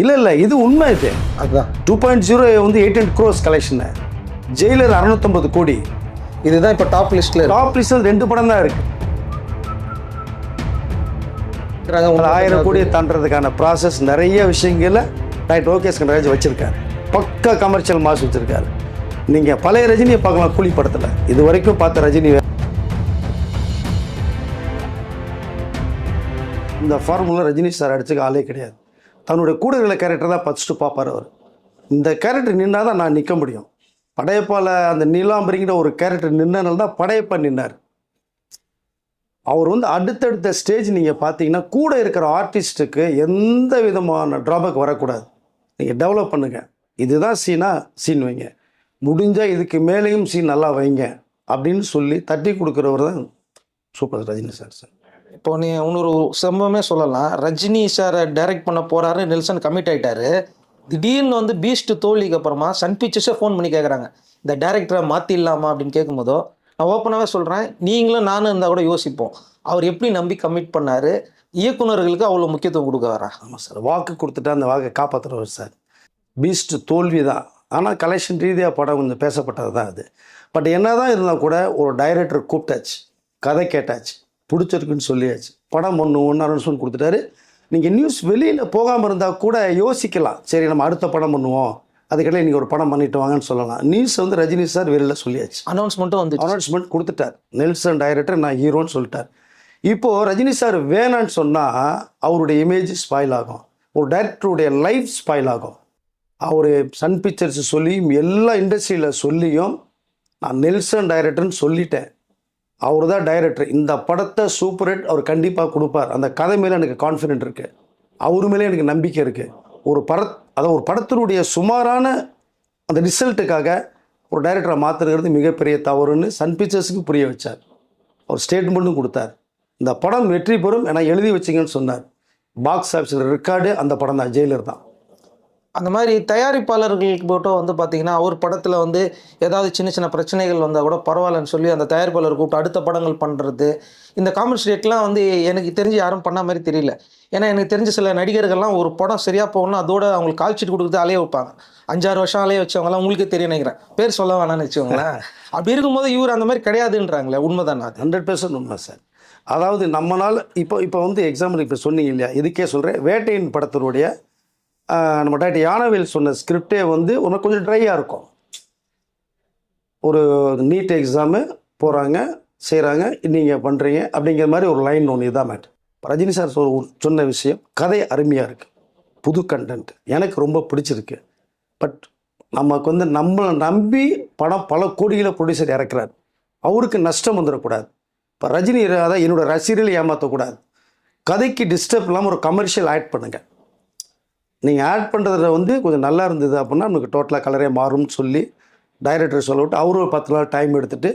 இல்லை இல்லை இது உண்மை இது. அதுதான் டூ பாயிண்ட் ஜீரோ வந்து eight hundred cross collection Jailer அறுநூத்தம்பது கோடி. இதுதான் இப்போ டாப் லிஸ்ட்ல டாப் லிஸ்ட் ரெண்டு படம் தான் இருக்கு. ஆயிரம் கோடியை தாண்டறதுக்கான ப்ராசஸ் நிறைய விஷயங்கள ரைட் ஓகேஸ் கனராஜ் வச்சிருக்காரு. பக்கா கமர்ஷியல் மாஸ் வச்சிருக்காரு. நீங்கள் பழைய ரஜினியை பார்க்கலாம் கூலி படத்தில். இது வரைக்கும் பார்த்த ரஜினி. இந்த ஃபார்முலா ரஜினி சார் அடிச்சுக்க ஆளே கிடையாது. தன்னுடைய கூட இருக்கிற கேரக்டர் தான் ஃபஸ்ட்டு பார்ப்பார் அவர். இந்த கேரக்டர் நின்னா தான் நான் நிற்க முடியும். படையப்பால் அந்த நீலாம்பரிங்கிற ஒரு கேரக்டர் நின்னனால தான் படையப்பா நின்னார். அவர் வந்து அடுத்தடுத்த ஸ்டேஜ் நீங்கள் பார்த்தீங்கன்னா கூட இருக்கிற ஆர்டிஸ்ட்டுக்கு எந்த விதமான ட்ராபேக் வரக்கூடாது. நீங்கள் டெவலப் பண்ணுங்கள் இதுதான் சீனா சீன் வைங்க. முடிஞ்சால் இதுக்கு மேலேயும் சீன் நல்லா வைங்க. அப்படின்னு சொல்லி தட்டி கொடுக்குறவர் தான் சூப்பர் ரஜினி சார் சார். இப்போ நீ இன்னொரு சம்பவமே சொல்லலாம். ரஜினி சாரை டைரக்ட் பண்ண போறாரு நெல்சன் கமிட் ஆயிட்டாரு. திடீர்னு வந்து பீஸ்ட் தோல்விக்கு அப்புறமா சன் பிக்சர்ஸே ஃபோன் பண்ணி கேட்குறாங்க இந்த டேரக்டரை மாற்றிடலாமா அப்படின்னு கேட்கும்போதோ நான் ஓப்பனாகவே சொல்கிறேன் நீங்களும் நானும் இருந்தால் கூட யோசிப்போம். அவர் எப்படி நம்பி கமிட் பண்ணார்? இயக்குனர்களுக்கு அவ்வளோ முக்கியத்துவம் கொடுக்க வரா ஆமாம் சார் வாக்கு கொடுத்துட்டா அந்த வாக்கை காப்பாற்றுறவர் சார் பீஸ்ட் தோல்வி தான். ஆனால் கலெக்ஷன் ரீதியாக படம் கொஞ்சம் பேசப்பட்டது தான் அது. பட் என்ன தான் இருந்தால் கூட ஒரு டைரக்டர் கூப்பிட்டாச்சு. கதை கேட்டாச்சு. பிடிச்சிருக்குன்னு சொல்லியாச்சு. படம் ஒன்று ஒன்று சொல்லி கொடுத்துட்டாரு. நீங்கள் நியூஸ் வெளியில் போகாமல் இருந்தால் கூட யோசிக்கலாம். சரி நம்ம அடுத்த படம் பண்ணுவோம். அதுக்கிடையில் நீங்கள் ஒரு படம் பண்ணிட்டு வாங்கன்னு சொல்லலாம். நியூஸ் வந்து ரஜினி சார் வெளியில் சொல்லியாச்சு. அனௌன்ஸ்மெண்ட்டும் வந்து அனௌன்ஸ்மெண்ட் கொடுத்துட்டார். நெல்சன் டைரக்டர் நான் ஹீரோன்னு சொல்லிட்டார். இப்போது ரஜினி சார் வேணான்னு சொன்னால் அவருடைய இமேஜ் ஸ்பாயில் ஆகும். ஒரு டைரக்டருடைய லைஃப் ஸ்பாயில் ஆகும். அவர் சன் பிக்சர்ஸ் சொல்லியும் எல்லா இண்டஸ்ட்ரியில் சொல்லியும் நான் நெல்சன் டைரக்டர்னு சொல்லிட்டேன். அவர் தான் டைரக்டர் இந்த படத்தை சூப்பர் ஹிட் அவர் கண்டிப்பாக கொடுப்பார். அந்த கதை மேலே எனக்கு கான்ஃபிடென்ட் இருக்குது அவர் மேலே எனக்கு நம்பிக்கை இருக்குது ஒரு படத் அதாவது ஒரு படத்தினுடைய சுமாரான அந்த ரிசல்ட்டுக்காக ஒரு டைரக்டரை மாற்றுறது மிகப்பெரிய தவறுன்னு சன் பிக்சர்ஸுக்கு புரிய வச்சார். அவர் ஸ்டேட்மெண்ட்டும் கொடுத்தார். இந்த படம் வெற்றி பெறும் என எழுதி வச்சிங்கன்னு சொன்னார். பாக்ஸ் ஆஃபீஸில் ரெக்கார்டு அந்த படம் தான் ஜெயிலர் தான். அந்த மாதிரி தயாரிப்பாளர்களுக்கு மட்டும் வந்து பார்த்தீங்கன்னா அவர் படத்தில் வந்து ஏதாவது சின்ன சின்ன பிரச்சனைகள் வந்தால் கூட பரவாயில்லன்னு சொல்லி அந்த தயாரிப்பாளர் கூப்பிட்டு அடுத்த படங்கள் பண்ணுறது இந்த காமெடி வந்து எனக்கு தெரிஞ்சு யாரும் பண்ண மாதிரி தெரியல. ஏன்னா எனக்கு தெரிஞ்ச சில நடிகர்கள்லாம் ஒரு படம் சரியாக போகணும் அதோட அவங்களுக்கு கால் ஷீட் அலைய வைப்பாங்க. அஞ்சாறு வருஷம் அலைய வச்சவங்கலாம் உங்களுக்கே தெரியும் நினைக்கிறேன். பேர் சொல்ல வேணாம்னு வச்சுக்கோங்களேன். அப்படி இருக்கும்போது இவர் அந்த மாதிரி கிடையாதுன்றாங்களே உண்மைதான் அது? ஹண்ட்ரட் பெர்சன்ட் உண்மை சார். அதாவது நம்மளால் இப்போ இப்போ வந்து எக்ஸாம்பிள் இப்போ சொன்னீங்க இல்லையா? இதுக்கே சொல்கிறேன் வேட்டையின் படத்தினுடைய நம்ம டாக்டர் யானவேல் சொன்ன ஸ்கிரிப்டே வந்து உனக்கு கொஞ்சம் ட்ரையாக இருக்கும். ஒரு நீட் எக்ஸாமு போகிறாங்க செய்கிறாங்க நீங்கள் பண்ணுறீங்க அப்படிங்கிற மாதிரி ஒரு லைன் ஒன்று இதான் மேட் ரஜினி சார் சொ- சொன்ன விஷயம் கதை அருமையாக இருக்குது புது கண்டென்ட் எனக்கு ரொம்ப பிடிச்சிருக்கு. பட் நமக்கு வந்து நம்மளை நம்பி படம் பல கோடிகளை ப்ரொடியூசர் இறக்குறாரு. அவருக்கு நஷ்டம் வந்துடக்கூடாது. இப்போ ரஜினி அதான் என்னோடய ரசிகர்கள் ஏமாற்றக்கூடாது கதைக்கு டிஸ்டர்ப் இல்லாமல் ஒரு கமர்ஷியல் ஆட் பண்ணுங்கள் நீங்கள் ஆட் பண்ணுறதுல வந்து கொஞ்சம் நல்லா இருந்தது அப்படின்னா நமக்கு டோட்டலாக கலரே மாறும்னு சொல்லி டைரக்டர் சொல்லிவிட்டு அவரும் ஒரு பத்து நாள் டைம் எடுத்துகிட்டு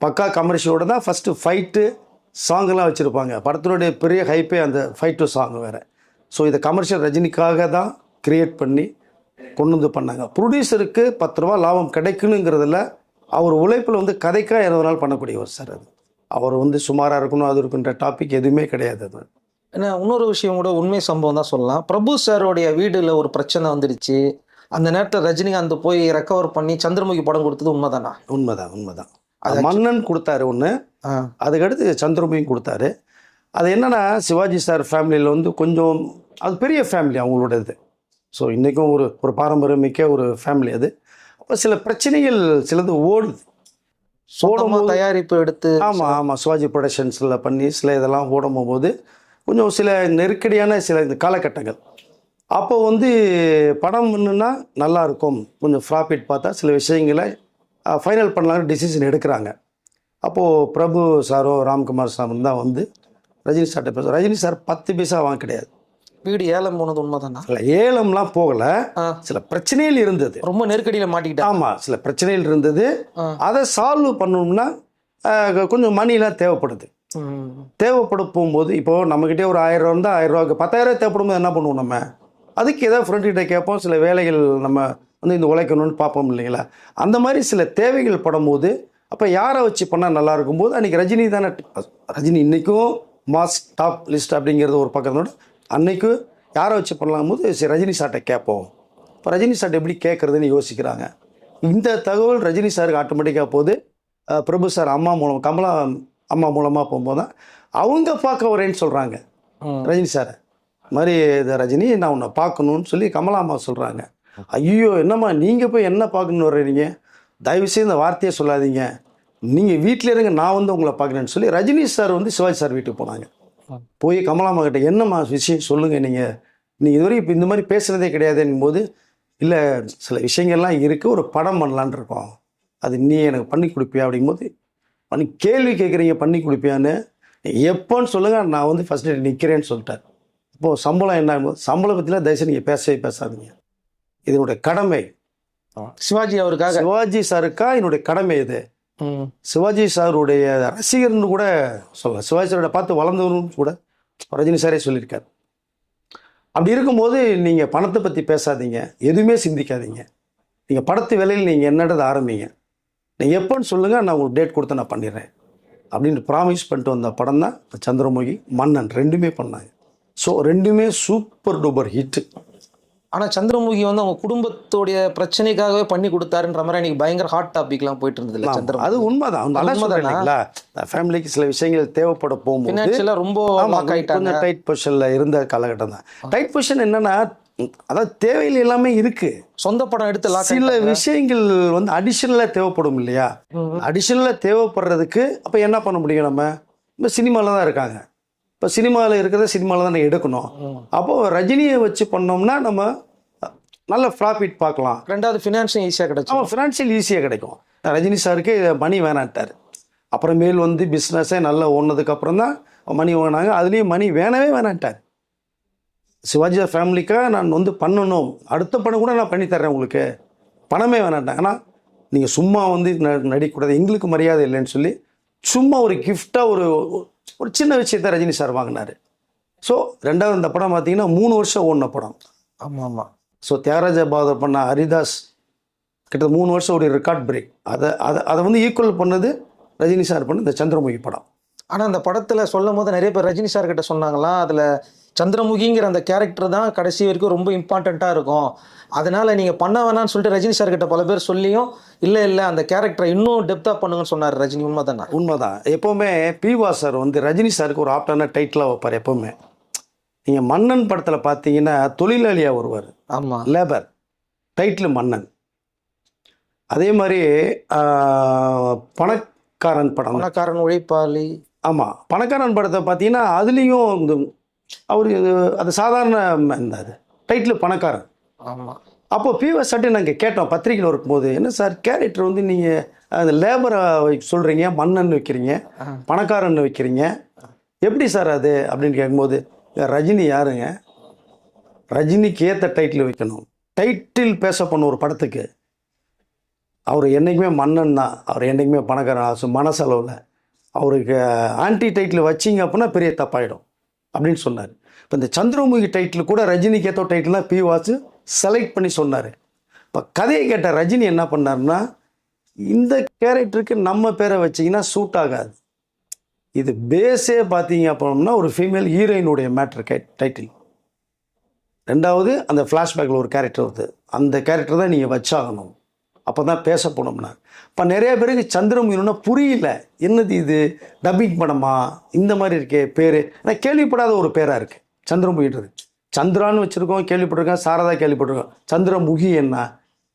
பக்கா கமர்ஷியலோட தான் ஃபஸ்ட்டு ஃபைட்டு சாங்கெல்லாம் வச்சுருப்பாங்க. படத்தினுடைய பெரிய ஹைப்பே அந்த ஃபைட்டு சாங் வேறு. ஸோ இதை கமர்ஷியல் ரஜினிக்காக தான் கிரியேட் பண்ணி கொண்டு வந்து பண்ணாங்க. ப்ரொடியூசருக்கு பத்து ரூபா லாபம் கிடைக்கணுங்கிறதுல அவர் உழைப்பில் வந்து கதைக்காக இருபது நாள் பண்ணக்கூடியவர் சார் அது. அவர் வந்து சுமாராக இருக்கணும் அது இருக்குன்ற டாபிக் எதுவுமே கிடையாது அது. ஏன்னா இன்னொரு விஷயம் கூட உண்மை சம்பவம் தான் சொல்லலாம். பிரபு சாரோடைய வீடுல ஒரு பிரச்சனை வந்துடுச்சு. அந்த நேரத்தில் ரஜினிகாந்த் போய் ரெக்கவர் பண்ணி சந்திரமுகி படம் கொடுத்தது உண்மைதானா? உண்மைதான் உண்மைதான். அது மன்னன் கொடுத்தாரு ஒன்று அதுக்கடுத்து சந்திரமுகியும் கொடுத்தாரு. அது என்னன்னா சிவாஜி சார் ஃபேமிலியில் வந்து கொஞ்சம் அது பெரிய ஃபேமிலி அவங்களோட இது ஸோ இன்றைக்கும் ஒரு ஒரு பாரம்பரியமிக்க ஒரு ஃபேமிலி அது. அப்போ சில பிரச்சனைகள் சிலது ஓடுது. சொந்தமா தயாரிப்பு எடுத்து ஆமாம் ஆமாம் சிவாஜி ப்ரொடக்ஷன்ஸில் பண்ணி சில இதெல்லாம் ஓடும் போது கொஞ்சம் சில நெருக்கடியான சில இந்த காலகட்டங்கள். அப்போ வந்து படம் பண்ணுன்னா நல்லா இருக்கும். கொஞ்சம் ப்ராஃபிட் பார்த்தா சில விஷயங்களை ஃபைனல் பண்ணலாம்னு டிசிஷன் எடுக்கிறாங்க. அப்போது பிரபு சாரோ ராம்குமார் சாரும் தான் வந்து ரஜினி சார்ட்ட பேச ரஜினி சார் பத்து பைசா வாங்க கிடையாது. வீடு ஏலம் போனது உண்மைதானா? இல்லை ஏலம்லாம் போகலை. சில பிரச்சனைகள் இருந்தது. ரொம்ப நெருக்கடியில மாட்டிக்கிட்டா? ஆமாம் சில பிரச்சனைகள் இருந்தது. அதை சால்வ் பண்ணணும்னா கொஞ்சம் மணிலாம் தேவைப்படுது. தேவைப்பட போகும்போது இப்போது நம்மக்கிட்டே ஒரு ஆயிரம் ரூபா இருந்தால் ஆயிரம் ரூபாய்க்கு பத்தாயிரம் தேவைப்படும் போது என்ன பண்ணுவோம் நம்ம? அதுக்கு ஏதாவது ஃப்ரெண்ட்கிட்ட கேட்போம் சில வேலைகள் நம்ம வந்து இந்த உழைக்கணும்னு பார்ப்போம் இல்லைங்களா? அந்த மாதிரி சில தேவைகள் படும்போது அப்போ யாரை வச்சு பண்ணால் நல்லா இருக்கும்போது அன்றைக்கி ரஜினி தானே ரஜினி இன்றைக்கும் மாஸ் டாப் லிஸ்ட் அப்படிங்கிறது ஒரு பக்கத்தோட அன்னைக்கு யாரை வச்சு பண்ணலாம் போது சரி ரஜினி சார்கிட்ட கேட்போம். இப்போ ரஜினி சார்ட்ட எப்படி கேட்குறதுன்னு யோசிக்கிறாங்க. இந்த தகவல் ரஜினி சாருக்கு ஆட்டோமேட்டிக்காக போகுது. பிரபு சார் அம்மா மூலம் கமலா அம்மா மூலமாக போகும்போது தான் அவங்க பார்க்க வரேன்னு சொல்கிறாங்க. ரஜினி சாரை. மாதிரி இது ரஜினி நான் உன்னை பார்க்கணும்னு சொல்லி கமலா அம்மா சொல்கிறாங்க ஐயோ என்னம்மா நீங்கள் போய் என்ன பார்க்கணுன்னு வர்றீங்க? தயவுசெய்து இந்த வார்த்தையை சொல்லாதீங்க. நீங்கள் வீட்டில் இருங்க நான் வந்து உங்களை பார்க்குறேன்னு சொல்லி ரஜினி சார் வந்து சிவாஜி சார் வீட்டுக்கு போனாங்க. போய் கமலாம்மா கிட்ட என்னம்மா விஷயம் சொல்லுங்கள் நீங்கள் நீங்கள் இதுவரை இப்போ இந்த மாதிரி பேசுனதே கிடையாதுன்னும் போது இல்லை சில விஷயங்கள்லாம் இருக்குது ஒரு படம் பண்ணலான்னு இருக்கோம். அது நீ எனக்கு பண்ணி கொடுப்பியா? அப்படிங்கும்போது பண்ணி கேள்வி கேட்குறீங்க பண்ணி கொடுப்பியான்னு எப்போன்னு சொல்லுங்கள் நான் வந்து ஃபஸ்ட் டேட் நிற்கிறேன்னு சொல்லிட்டார் இப்போது சம்பளம் என்ன சம்பளம் பற்றிலாம் தயவுசெய்து நீங்கள் பேசவே பேசாதீங்க. இதனுடைய கடமை. சிவாஜி அவருக்காக. சிவாஜி சாருக்கா? என்னுடைய கடமை இது. சிவாஜி சாருடைய ரசிகர்னு கூட சொல்லலாம் சிவாஜி சாரோட பார்த்து வளர்ந்தவரும் கூட ரஜினி சாரே சொல்லியிருக்காரு. அப்படி இருக்கும்போது நீங்கள் பணத்தை பற்றி பேசாதீங்க. எதுவுமே சிந்திக்காதீங்க. நீங்கள் படத்து வேலையில் நீங்கள் என்னன்றது ஆரம்பிங்க. நீங்கள் எப்போன்னு சொல்லுங்கள் நான் உங்களுக்கு டேட் கொடுத்து நான் பண்ணிடுறேன். அப்படின்னு ப்ராமிஸ் பண்ணிட்டு வந்த படம் தான் சந்திரமுகி மன்னன் ரெண்டுமே பண்ணாங்க. ஸோ ரெண்டுமே சூப்பர் டூப்பர் ஹிட்டு ஆனா சந்திரமுகி வந்து அவங்க குடும்பத்துடைய பிரச்சனைக்காகவே பண்ணி கொடுத்தாருன்ற மாதிரி அன்னைக்கு பயங்கர ஹாட் டாபிக்லாம் போயிட்டு இருந்தது இல்ல சந்திரமுகி. அது உண்மைதான். உண்மைதானா? ஃபேமிலிக்கு சில விஷயங்கள் தேவைப்பட போகும்போது ரொம்ப டைட் பொசிஷனில் இருந்த காலகட்டம் தான். டைட் பொசிஷன் என்னன்னா அதாவது தேவையில் எல்லாமே இருக்கு. சொந்த படம் எடுத்து சில விஷயங்கள் வந்து அடிஷனலாக தேவைப்படும் இல்லையா? அடிஷனலாக தேவைப்படுறதுக்கு அப்போ என்ன பண்ண முடியும் நம்ம? இப்போ சினிமாவில் தான் இருக்காங்க. இப்போ சினிமாவில் இருக்கிறத சினிமாவில் தான் எடுக்கணும். அப்போது ரஜினியை வச்சு பண்ணோம்னா நம்ம நல்ல ப்ராஃபிட் பார்க்கலாம். ரெண்டாவது ஃபினான்ஷியம் ஈஸியா கிடைச்சு அவன் ஃபினான்ஷியல் ஈஸியாக கிடைக்கும். ரஜினி சாருக்கு மணி வேணான்ட்டார். அப்புறமேல் வந்து பிஸ்னஸே நல்லா ஓடுனதுக்கப்புறம் தான் மணி வாங்கினாங்க. அதுலேயும் மணி வேணவே வேணான்ட்டார். சிவாஜி ஃபேமிலிக்காக நான் வந்து பண்ணணும். அடுத்த படம் கூட நான் பண்ணி தர்றேன் உங்களுக்கு. பணமே வேணான்ட்டாங்க ஆனால் நீங்கள் சும்மா வந்து நடிக்கக்கூடாது. எங்களுக்கு மரியாதை இல்லைன்னு சொல்லி சும்மா ஒரு கிஃப்டாக ஒரு ஒரு சின்ன விஷயத்தை ரஜினி சார் வாங்கினார். ஸோ ரெண்டாவது இந்த படம் பார்த்தீங்கன்னா மூணு வருஷம் ஓடின படம். ஆமா ஆமா ஸோ தியாகராஜ பாதர் பண்ண ஹரிதாஸ் கிட்ட மூணு வருஷம் ஒரு ரெக்கார்ட் பிரேக் அதை அதை அதை வந்து ஈக்குவல் பண்ணது ரஜினி சார் பண்ண இந்த சந்திரமுகி படம். ஆனா அந்த படத்துல சொல்லும் போது நிறைய பேர் ரஜினி சார் கிட்ட சொன்னாங்களாம். அதுல சந்திரமுகிங்கிற அந்த கேரக்டர் தான் கடைசி வரைக்கும் ரொம்ப இம்பார்ட்டண்ட்டா இருக்கும். அதனால நீங்க பண்ண வேணாம்னு சொல்லிட்டு ரஜினி சார் கிட்ட பல பேர் சொல்லியும் இல்ல இல்ல அந்த கேரக்டரை இன்னும் டெப்தா பண்ணுங்கன்னு சொன்னார் ரஜினி. உண்மைதானா? உண்மைதான். எப்போவுமே பிவா சார் வந்து ரஜினி சாருக்கு ஒரு ஆப்டான டைட்டிலாக வைப்பார் எப்போவுமே. நீங்கள் மன்னன் படத்தில் பார்த்தீங்கன்னா தொழிலாளியாக வருவார். ஆமா. லேபர் டைட்டில் மன்னன். அதே மாதிரி பணக்காரன் படம். பணக்காரன் உழைப்பாளி. ஆமாம் பணக்காரன் படத்தை பார்த்தீங்கன்னா அதுலேயும் இந்த அவர் அது சாதாரண இந்த அது டைட்டில் பணக்காரன். ஆமா. அப்போ பிவஸ் சட்டை நாங்கள் கேட்டோம் பத்திரிக்கையில் இருக்கும்போது என்ன சார் கேரக்டர் வந்து நீங்கள் அந்த லேபரை சொல்கிறீங்க மன்னன் வைக்கிறீங்க ஆ. பணக்காரன் வைக்கிறீங்க எப்படி சார் அது? அப்படின்னு கேட்கும்போது "இல்ல, ரஜினி யாருங்க? ரஜினிக்கு ஏற்ற டைட்டில் வைக்கணும். டைட்டில் பேச பண்ண ஒரு படத்துக்கு. அவர் என்றைக்குமே மன்னன் தான். அவர் என்றைக்குமே பணக்காரன். மனசளவில். அவருக்கு ஆன்டி டைட்டில் வச்சிங்க அப்படின்னா பெரிய தப்பாயிடும். அப்படின்னு சொன்னார். இப்போ இந்த சந்திரமுகி டைட்டில் கூட ரஜினிக்கு ஏற்ற டைட்டில்லாம் பி வாசு செலக்ட் பண்ணி சொன்னார். இப்போ கதையை கேட்ட ரஜினி என்ன பண்ணாருன்னா இந்த கேரக்டருக்கு நம்ம பேரை வச்சிங்கன்னா சூட் ஆகாது. இது பேஸே பார்த்தீங்க அப்படின்னா ஒரு ஃபீமேல் ஹீரோயினுடைய மேட்ரு கே டைட்டில் ரெண்டாவது அந்த ஃப்ளாஷ்பேக்கில் ஒரு கேரக்டர் வருது. அந்த கேரக்டர் தான் நீங்கள் வச்சாகணும். அப்போ தான் பேச போனோம்னா இப்போ நிறைய பேருக்கு சந்திரமுகினா புரியல. என்னது இது? டப்பிங் படமா? இந்த மாதிரி இருக்கே பேர். ஆனால் கேள்விப்படாத ஒரு பேராக இருக்குது சந்திரமுகின்றது சந்திரான்னு வச்சுருக்கோம் கேள்விப்பட்டிருக்கோம் சாரதா கேள்விப்பட்டிருக்கோம். சந்திரமுகி என்ன?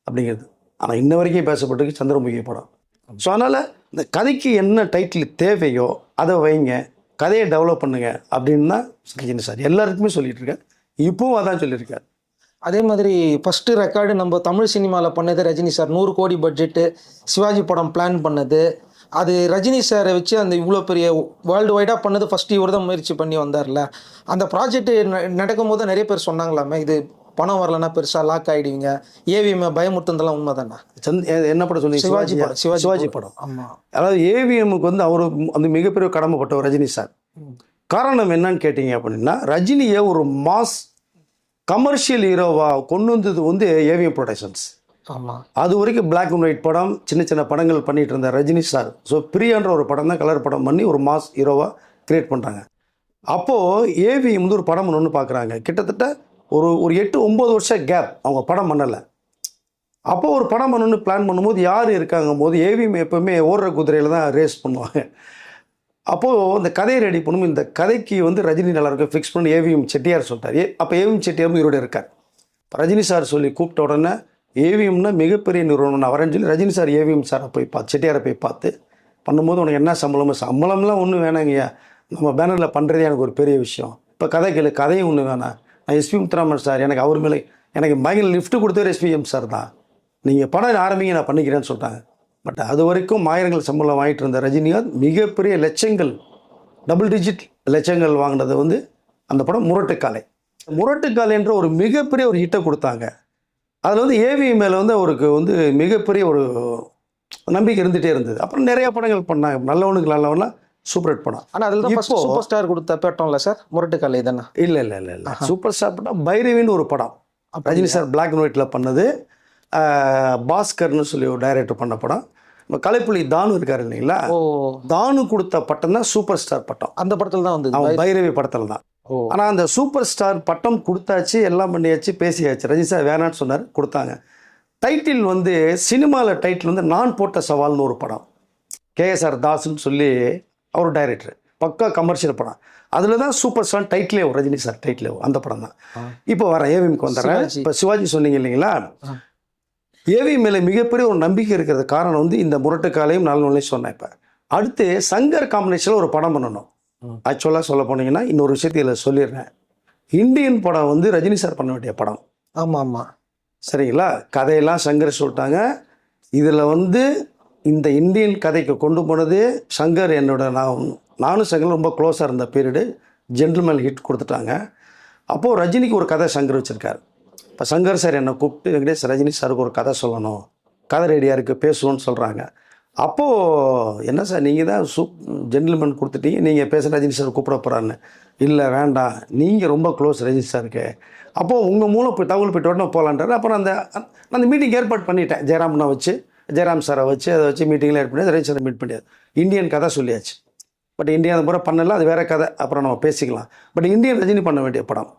அப்படிங்கிறது. ஆனால் இன்ன வரைக்கும் பேசப்பட்டிருக்கு சந்திரமுகி படம். ஸோ அதனால் இந்த கதைக்கு என்ன டைட்டில் தேவையோ அதை வைங்க. கதையை டெவலப் பண்ணுங்க. அப்படின்னு தான் சொல்லிக்கிறேன் சார் எல்லாருக்குமே சொல்லிகிட்ருக்கேன் இருக்கேன் அதான் சொல்லியிருக்காரு. அதே மாதிரி ஃபஸ்ட்டு ரெக்கார்டு நம்ம தமிழ் சினிமாவில் பண்ணது ரஜினி சார் நூறு கோடி பட்ஜெட்டு சிவாஜி படம் பிளான் பண்ணது. அது ரஜினி சாரை வச்சு அந்த இவ்வளோ பெரிய வேர்ல்டு வைடாக பண்ணது ஃபஸ்ட்டு இவர் தான் முயற்சி பண்ணி வந்தார்ல. அந்த ப்ராஜெக்ட் நடக்கும்போது நிறைய பேர் சொன்னாங்களாமே இது பணம் வரலன்னா பெருசாக லாக் ஆகிடுவீங்க ஏவிஎம் பயமுறுத்துனதெல்லாம் உண்மை தானே என்ன படம் சொன்னீங்க? சிவாஜி? படம் சிவாஜி படம். ஆமாம் அதாவது ஏவிஎம்முக்கு வந்து அவர் அந்த மிகப்பெரிய கடமைப்பட்டவர் ரஜினி சார் காரணம் என்னன்னு கேட்டிங்க அப்படின்னா ரஜினியை ஒரு மாஸ் கமர்ஷியல் ஹீரோவாக கொண்டு வந்தது வந்து ஏவிஎம் ப்ரொடக்ஷன்ஸ் ஆமாம் அது வரைக்கும் பிளாக் அண்ட் ஒயிட் படம் சின்ன சின்ன படங்கள் பண்ணிட்டு இருந்த ரஜினி சார் ஸோ பிரியான்ற ஒரு படம் தான் கலர் படம் பண்ணி ஒரு மாஸ் ஹீரோவாக கிரியேட் பண்ணுறாங்க அப்போது ஏவிஎம் வந்து ஒரு படம் ஒன்று பார்க்குறாங்க கிட்டத்தட்ட ஒரு ஒரு எட்டு ஒம்பது வருஷம் கேப் அவங்க படம் பண்ணலை. அப்போ ஒரு படம் பண்ணணும்னு பிளான் பண்ணும்போது யார் இருக்காங்க போது ஏவிஎம் எப்பவுமே ஓடுற குதிரையில் தான் ரேஸ் பண்ணுவாங்க. அப்போது இந்த கதையை ரெடி பண்ணும் இந்த கதைக்கு வந்து ரஜினி நல்லா இருக்கும் ஃபிக்ஸ் பண்ணி ஏவிஎம் செட்டியார் சொல்லிட்டார். ஏ அப்போ ஏவிஎம் செட்டியாரும் இவரோட இருக்கார். ரஜினி சார் சொல்லி கூப்பிட்ட உடனே ஏவிஎம்னா மிகப்பெரிய நிறுவனம் நான் சொல்லி ரஜினி சார் ஏவிஎம் சாரை போய் பார்த்து செட்டியாரை போய் பார்த்து பண்ணும்போது உனக்கு என்ன சம்பளமோ சம்பளம்லாம் ஒன்றும் வேணாங்கய்யா. நம்ம பேனரில் பண்ணுறதே எனக்கு ஒரு பெரிய விஷயம். இப்போ கதை கேளு. கதையும் ஒன்று வேணாம். நான் எஸ்பி முத்துராமன் சார். எனக்கு அவர் மேலே எனக்கு பயங்கர லிஃப்ட்டு கொடுத்தவர் எஸ்பிஎம் சார் தான். நீங்கள் படம் ஆரம்பிங்க நான் பண்ணிக்கிறேன்னு சொல்லிட்டாங்க. பட் அது வரைக்கும் ஆயிரங்கள் சம்பளம் வாங்கிட்டு இருந்த ரஜினிகாந்த் மிகப்பெரிய லட்சங்கள் டபுள் டிஜிட் லட்சங்கள் வாங்கினது வந்து அந்த படம் முரட்டுக்காலை. முரட்டுக்காலை என்ற ஒரு மிகப்பெரிய ஒரு ஹிட்டை கொடுத்தாங்க. அதில் வந்து ஏவி மேலே வந்து அவருக்கு வந்து மிகப்பெரிய ஒரு நம்பிக்கை இருந்துகிட்டே இருந்தது. அப்புறம் நிறைய படங்கள் பண்ணாங்க. நல்லவனுக்கு நல்லவன்லாம் சூப்பர் ஹிட் படம். ஆனால் அதில் தான் சூப்பர் ஸ்டார் கொடுத்த பேட்டோம்ல சார் முரட்டுக்கலை தானே? இல்லை இல்லை இல்லை இல்லை. சூப்பர் ஸ்டார் படம் பைரவின்னு ஒரு படம். ரஜினி சார் பிளாக் அண்ட் ஒயிட்டில் பண்ணது. பாஸ்கர்னு சொல்லி ஒரு டைரக்டர் பண்ண படம். நம்ம கலைப்புலி தானு இருக்காரு இல்லைங்களா? தானு கொடுத்த பட்டம் தான் சூப்பர் ஸ்டார் பட்டம். அந்த படத்தில் தான் வந்தது. அவன் பைரவி படத்தில் தான். ஆனால் அந்த சூப்பர் ஸ்டார் பட்டம் கொடுத்தாச்சு எல்லாம் பண்ணியாச்சு பேசியாச்சு. ரஜினி சார் வேணான்னு சொன்னார் கொடுத்தாங்க. டைட்டில் வந்து சினிமாவில் டைட்டில் வந்து நான் போட்ட சவால்னு ஒரு படம். கேஎஸ்ஆர் தாஸ்ன்னு சொல்லி அவர் டைரக்டர் பக்கா கமர்ஷியல் படம். அதில் தான் சூப்பர் ஸ்டார் டைட்டிலே ரஜினி சார் டைட்டிலே அந்த படம் தான். இப்போ வரேன் ஏவிஎம்க்கு வந்துடுறேன். இப்போ சிவாஜி சொன்னீங்க இல்லைங்களா? ஏவி மேலே மிகப்பெரிய ஒரு நம்பிக்கை இருக்கிறது காரணம் வந்து இந்த முரட்டுக்காலையும் நல்ல சொன்னேன் இப்போ. அடுத்து சங்கர் காம்பினேஷனில் ஒரு படம் பண்ணணும். ஆக்சுவலாக சொல்ல போனீங்கன்னா இன்னொரு விஷயத்தை இதில் சொல்லிடுறேன். இந்தியன் படம் வந்து ரஜினி சார் பண்ண வேண்டிய படம். ஆமாம். ஆமாம் சரிங்களா? கதையெல்லாம் சங்கர் சொல்லிட்டாங்க. இதில் வந்து இந்த இந்தியன் கதைக்கு கொண்டு போனது சங்கர் என்னோட நான் நானும் சங்கர் ரொம்ப க்ளோஸாக இருந்த பீரியடு ஜென்டில்மேன் ஹிட் கொடுத்துட்டாங்க. அப்போது ரஜினிக்கு ஒரு கதை சங்கர் வச்சுருக்காரு. இப்போ சங்கர் சார் என்னை கூப்பிட்டு வெங்கடேஷ் ரஜினி சாருக்கு ஒரு கதை சொல்லணும். கதை ரெடியாக இருக்குது பேசுவோன்னு சொல்கிறாங்க அப்போது என்ன சார் நீங்கள் தான் சூப் ஜென்டில்மேன் கொடுத்துட்டீங்க. நீங்கள் பேச ரஜினி சார் கூப்பிட போகிறான்னு இல்லை வேண்டாம். நீங்கள் ரொம்ப க்ளோஸ் ரஜினி சாருக்கு. அப்போது உங்கள் மூலம் போய் தகவல் போய்ட்டு உடனே போகலான்றாரு அப்புறம் அந்த அந்த மீட்டிங் ஏற்பாடு பண்ணிட்டேன். ஜெயராம்னா வச்சு ஜெயராம் சாரை வச்சு அதை வச்சு மீட்டிங்கில் ஏற்பாடு பண்ணி ரஜினி சாரை மீட் பண்ணியாது இந்தியன் கதை சொல்லியாச்சு. பட் இந்தியா அந்த முறை பண்ணல அது வேற கதை. அப்புறம் நம்ம பேசிக்கலாம். பட் இந்தியன் ரஜினி பண்ண வேண்டிய படம்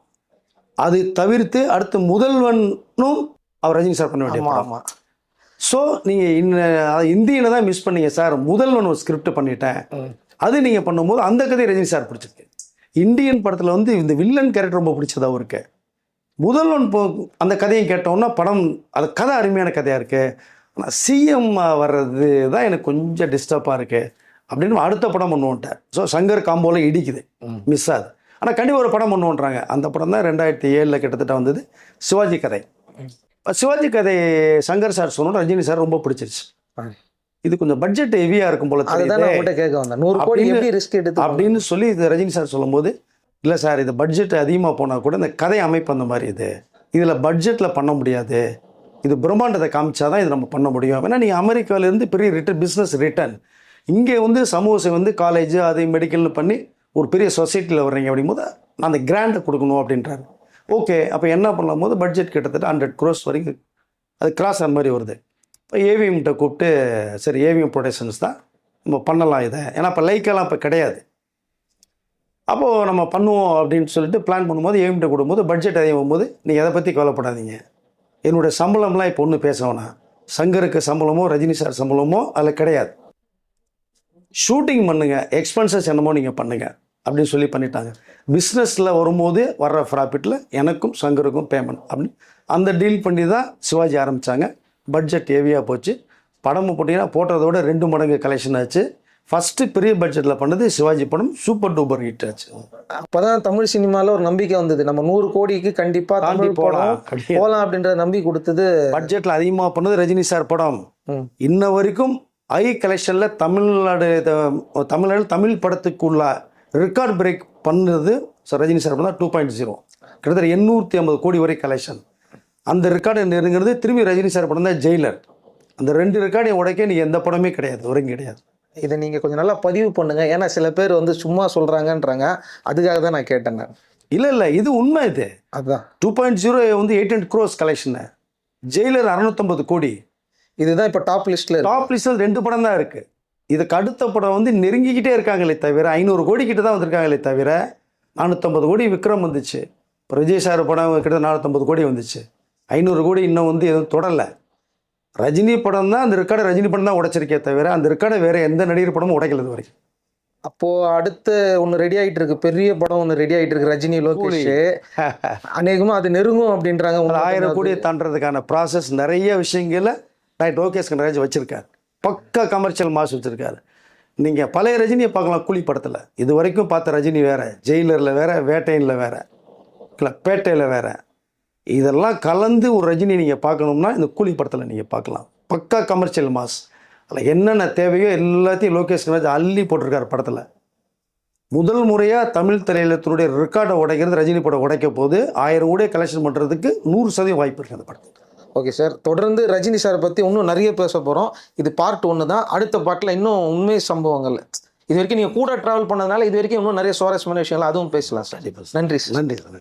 அது தவிர்த்து அடுத்து முதல்வனும் அவர் ரஜினி சார் பண்ண வேண்டிய படம். ஸோ நீங்கள் இன்ன இந்தியனை தான் மிஸ் பண்ணீங்க சார். முதல்வன் ஒரு ஸ்கிரிப்ட் பண்ணிட்டேன். அது நீங்கள் பண்ணும்போது அந்த கதை ரஜினி சார் பிடிச்சிருக்கு. இந்தியன் படத்தில் வந்து இந்த வில்லன் கேரக்டர் ரொம்ப பிடிச்சது அவருக்கு. முதல்வன் போ அந்த கதையை கேட்டோன்னா படம் அது கதை அருமையான கதையாக இருக்குது ஆனால் சிஎம் வர்றது தான் எனக்கு கொஞ்சம் டிஸ்டர்பாக இருக்குது அப்படின்னு அடுத்த படம் பண்ணுவோன்ட்டார் ஸோ சங்கர் காம்போவில் இடிக்குது. மிஸ் ஆகுது. ஆனால் கண்டிப்பாக ஒரு படம் பண்ணுவோன்றாங்க. அந்த படம் தான் ரெண்டாயிரத்தி ஏழில் கிட்டத்தட்ட வந்தது. சிவாஜி கதை. சிவாஜி கதை சங்கர் சார் சொன்னோட ரஜினி சார் ரொம்ப பிடிச்சிருச்சு. இது கொஞ்சம் பட்ஜெட் ஹெவியாக இருக்கும் போல கேட்க வந்தேன். நூறு கோடி அப்படின்னு- எப்படி ரிஸ்க் எடுத்து அப்படின்னு சொல்லி இது ரஜினி சார் சொல்லும்போது இல்லை சார் இது பட்ஜெட் அதிகமாக போனால் கூட இந்த கதை அமைப்பு அந்த மாதிரி இது. இதில் பட்ஜெட்டில் பண்ண முடியாது. இது பிரம்மாண்டத்தை காமிச்சா தான் இது நம்ம பண்ண முடியும். ஏன்னா நீங்கள் அமெரிக்காவிலேருந்து பெரிய ரிட்டர்ன் பிஸ்னஸ் ரிட்டர்ன் இங்கே வந்து சமூக சேவை வந்து காலேஜ் அது மெடிக்கல்னு பண்ணி ஒரு பெரிய சொசைட்டியில் வர்றீங்க அப்படிங்கும்போது நான் அந்த கிராண்டை கொடுக்கணும் அப்படின்றாரு. ஓகே அப்போ என்ன பண்ணலாம் போது பட்ஜெட் கிட்டத்தட்ட ஹண்ட்ரட் க்ரோஸ் வரைக்கும் அது கிராஸ் அந்த மாதிரி வருது. இப்போ ஏவிஎம்கிட்ட கூப்பிட்டு சரி ஏவிஎம் ப்ரொடக்ஷன்ஸ் தான் நம்ம பண்ணலாம் இதை. ஏன்னா இப்போ லைக்கெல்லாம் இப்போ கிடையாது. அப்போது நம்ம பண்ணுவோம் அப்படின்னு சொல்லிட்டு பிளான் பண்ணும்போது ஏவிஎம்கிட்ட கொடுக்கும்போது பட்ஜெட் அதிகம் போது நீங்கள் எதை பற்றி கவலைப்படாதீங்க. என்னுடைய சம்பளம்லாம் இப்போ ஒன்றும் பேச வேணாம். சங்கருக்கு சம்பளமோ ரஜினி சார் சம்பளமோ அதில் கிடையாது. ஷூட்டிங் பண்ணுங்க எக்ஸ்பென்சஸ் என்னமோ நீங்கள் பண்ணுங்க அப்படின்னு சொல்லி பண்ணிட்டாங்க. பிஸ்னஸில் வரும்போது வர்ற ப்ராஃபிட்டில் எனக்கும் சங்கருக்கும் பேமெண்ட் அப்படின்னு அந்த டீல் பண்ணி தான் சிவாஜி ஆரம்பித்தாங்க பட்ஜெட் ஹெவியாக போச்சு. படமும் போட்டிங்கன்னா போட்டதோட ரெண்டு மடங்கு கலெக்ஷன் ஆச்சு. ஃபஸ்ட்டு பெரிய பட்ஜெட்டில் பண்ணது சிவாஜி படம் சூப்பர் டூப்பர் ஹிட் ஆச்சு. அப்பதான் தமிழ் சினிமால ஒரு நம்பிக்கை வந்தது. நம்ம நூறு கோடிக்கு கண்டிப்பா தாண்டி தமிழ் அப்படின்னு. போலாம் அப்படின்ற நம்பி கொடுத்தது. பட்ஜெட்டில் அதிகமாக பண்ணது ரஜினி சார் படம். இன்ன வரைக்கும் ஐ கலெக்ஷனில் தமிழ்நாடு தமிழ்நாடு தமிழ் படத்துக்குள்ள ரெக்கார்ட் பிரேக் பண்ணது ஸோ ரஜினி சார் தான் டூ பாயிண்ட் ஜீரோ கிட்டத்தட்ட எண்ணூற்றி ஐம்பது கோடி வரை கலெக்ஷன் அந்த ரெக்கார்டு நெருங்கிறது திரும்பி ரஜினி சார் படம் தான் ஜெயிலர். அந்த ரெண்டு ரெக்கார்டையும் உடைக்க நீ எந்த படமே கிடையாது வரைக்கும் கிடையாது. இதை நீங்க கொஞ்சம் நல்லா பதிவு பண்ணுங்க. ஏன்னா சில பேர் வந்து சும்மா சொல்றாங்கன்றாங்க. அதுக்காக தான் நான் கேட்டேன் நான். இல்லை இல்லை இது உண்மை இது. அதான். டூ பாயிண்ட் ஜீரோ வந்து eight hundred cross collection Jailer அறுநூத்தம்பது கோடி. இதுதான் இப்போ டாப் லிஸ்ட்ல இருக்கு. டாப் லிஸ்டில் ரெண்டு படம் தான் இருக்குது இதுக்கு அடுத்த படம் வந்து நெருங்கிக்கிட்டே இருக்காங்களே தவிர ஐநூறு கோடி கிட்ட தான் வந்திருக்காங்களே தவிர நானூற்றம்பது கோடி விக்ரம் வந்துச்சு. இப்போ விஜய் சார் படம் கிட்ட நானூற்றம்பது கோடி வந்துச்சு. ஐநூறு கோடி இன்னும் வந்து எதுவும் தொடரல ரஜினி படம் தான் அந்த ரெக்கார்டை ரஜினி படம் தான் உடைச்சிருக்கே தவிர அந்த ரெக்கார்டை வேற எந்த நடிகர் படமும் உடைக்கல இது வரைக்கும் அப்போ அடுத்து ஒன்று ரெடி ஆயிட்டு இருக்கு. பெரிய படம் ஒன்று ரெடி ஆயிட்டு இருக்கு. ரஜினி லோகேஷ். அநேகமா அது நெருங்கும் அப்படின்றாங்க. ஆயிரம் கோடியை தாண்டறதுக்கான ப்ராசஸ் நிறைய விஷயங்களை டாக்டர் லோகேஷ் கனராஜ் வச்சிருக்காரு பக்கா கமர்ஷியல் மாஸ் வச்சுருக்காரு. நீங்கள் பழைய ரஜினியை பார்க்கலாம் கூலி படத்தில். இது வரைக்கும் பார்த்த ரஜினி வேறு ஜெயிலரில் வேறு வேட்டையனில் வேறு இல்லை பேட்டையில் வேறு. இதெல்லாம் கலந்து ஒரு ரஜினி நீங்கள் பார்க்கணும்னா இந்த கூலி படத்தில் நீங்கள் பார்க்கலாம். பக்கா கமர்ஷியல் மாஸ். அதில் என்னென்ன தேவையோ எல்லாத்தையும் லோகேஷ் கனராஜ் அள்ளி போட்டிருக்காரு படத்தில். முதல் முறையாக தமிழ் திரையிலத்தினுடைய ரெக்கார்டை உடைக்கிறது ரஜினி படம் உடைக்க போது ஆயிரம் கூட கலெக்ஷன் பண்ணுறதுக்கு நூறு சதவீதம் வாய்ப்பு இருக்குது அந்த படத்துக்கு. Okay sir. தொடர்ந்து ரஜினி சாரை பற்றி இன்னும் நிறைய பேச போகிறோம் இது பார்ட் ஒன்று தான். அடுத்த பார்ட்டில் இன்னும் உண்மை சம்பவங்கள். இது வரைக்கும் நீங்கள் கூட ட்ராவல் பண்ணதுனால இது வரைக்கும் இன்னும் நிறைய சுவாரஸ்யமான விஷயங்கள் அதுவும் பேசலாம் சார். நன்றி சார். நன்றி சார்.